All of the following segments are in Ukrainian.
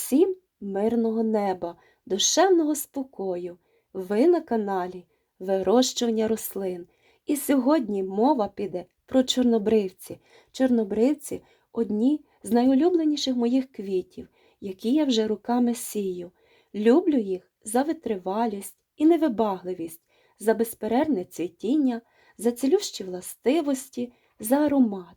Всім мирного неба, душевного спокою. Ви на каналі Вирощування рослин. І сьогодні мова піде про чорнобривці. Чорнобривці одні з найулюбленіших моїх квітів, які я вже руками сію. Люблю їх за витривалість і невибагливість, за безперервне цвітіння, за цілющі властивості, за аромат.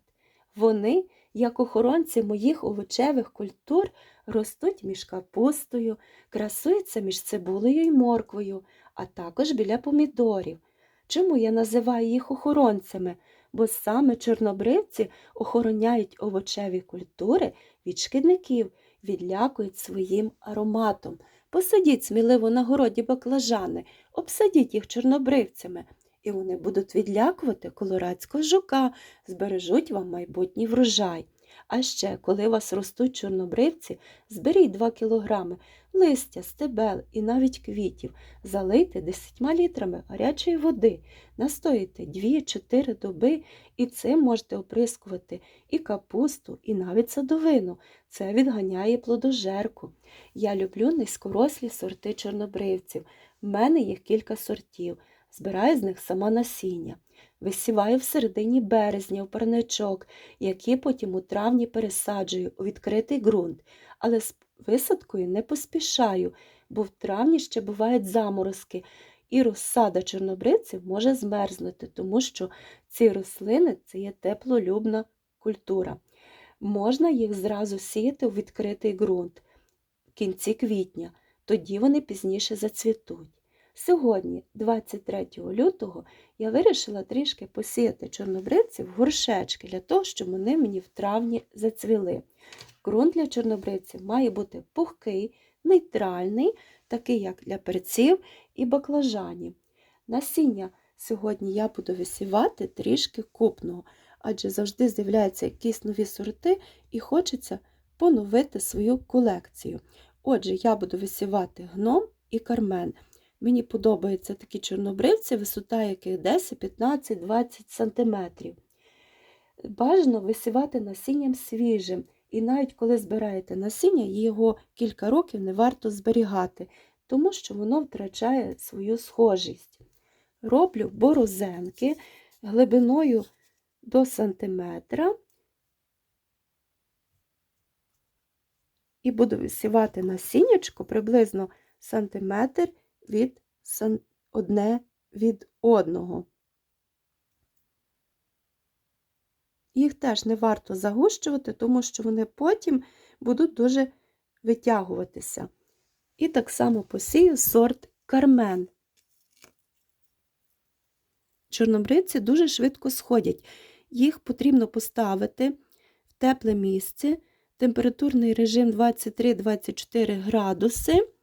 Вони, як охоронці моїх овочевих культур, ростуть між капустою, красуються між цибулею і морквою, а також біля помідорів. Чому я називаю їх охоронцями? Бо саме чорнобривці охороняють овочеві культури від шкідників, відлякують своїм ароматом. Посадіть сміливо на городі баклажани, обсадіть їх чорнобривцями, і вони будуть відлякувати колорадського жука, збережуть вам майбутній врожай. А ще, коли у вас ростуть чорнобривці, зберіть 2 кілограми листя, стебел і навіть квітів, залийте 10 літрами гарячої води, настоїте 2-4 доби і цим можете оприскувати і капусту, і навіть садовину. Це відганяє плодожерку. Я люблю низькорослі сорти чорнобривців. В мене їх кілька сортів. Збираю з них сама насіння. Висіваю в середині березня в парничок, які потім у травні пересаджую у відкритий ґрунт, але з висадкою не поспішаю, бо в травні ще бувають заморозки, і розсада чорнобривців може змерзнути, тому що ці рослини це є теплолюбна культура. Можна їх зразу сіяти у відкритий ґрунт в кінці квітня, тоді вони пізніше зацвітуть. Сьогодні, 23 лютого, я вирішила трішки посіяти чорнобривців в горшечки для того, щоб вони мені в травні зацвіли. Ґрунт для чорнобривців має бути пухкий, нейтральний, такий як для перців і баклажанів. Насіння сьогодні я буду висівати трішки купного, адже завжди з'являються якісь нові сорти і хочеться поновити свою колекцію. Отже, я буду висівати гном і кармен. Мені подобаються такі чорнобривці, висота яких 10, 15, 20 см. Бажано висівати насінням свіжим, і навіть коли збираєте насіння, його кілька років не варто зберігати, тому що воно втрачає свою схожість. Роблю борозенки глибиною до сантиметра і буду висівати насіннячко приблизно сантиметр від одне від одного. Їх теж не варто загущувати, тому що вони потім будуть дуже витягуватися. І так само посію сорт кармен. Чорнобривці дуже швидко сходять. Їх потрібно поставити в тепле місце, температурний режим 23-24 градуси.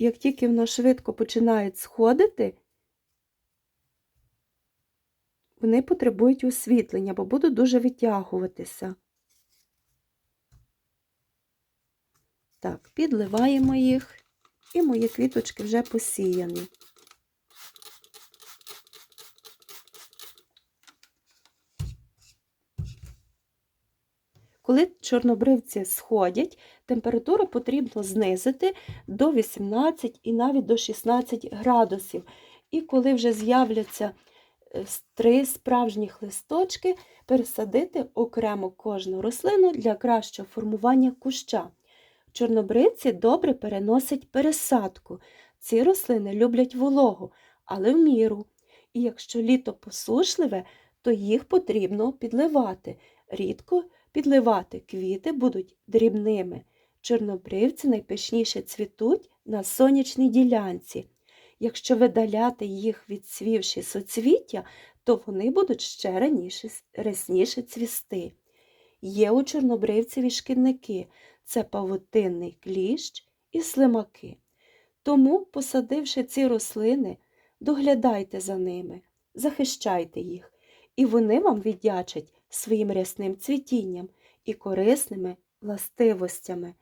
Як тільки воно швидко починають сходити, вони потребують освітлення, бо будуть дуже витягуватися. Так, підливаємо їх, і мої квіточки вже посіяні. Коли чорнобривці сходять, температуру потрібно знизити до 18 і навіть до 16 градусів. І коли вже з'являться е, три справжніх листочки, пересадити окремо кожну рослину для кращого формування куща. Чорнобривці добре переносять пересадку. Ці рослини люблять вологу, але в міру. І якщо літо посушливе, то їх потрібно підливати. Рідко підливати квіти будуть дрібними. Чорнобривці найпишніше цвітуть на сонячній ділянці. Якщо видаляти їх від цвівші соцвіття, то вони будуть ще раніше, рясніше цвісти. Є у чорнобривців і шкідники це павутинний кліщ і слимаки. Тому, посадивши ці рослини, доглядайте за ними, захищайте їх, і вони вам віддячать своїм рясним цвітінням і корисними властивостями.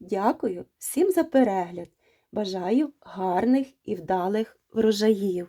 Дякую всім за перегляд. Бажаю гарних і вдалих врожаїв!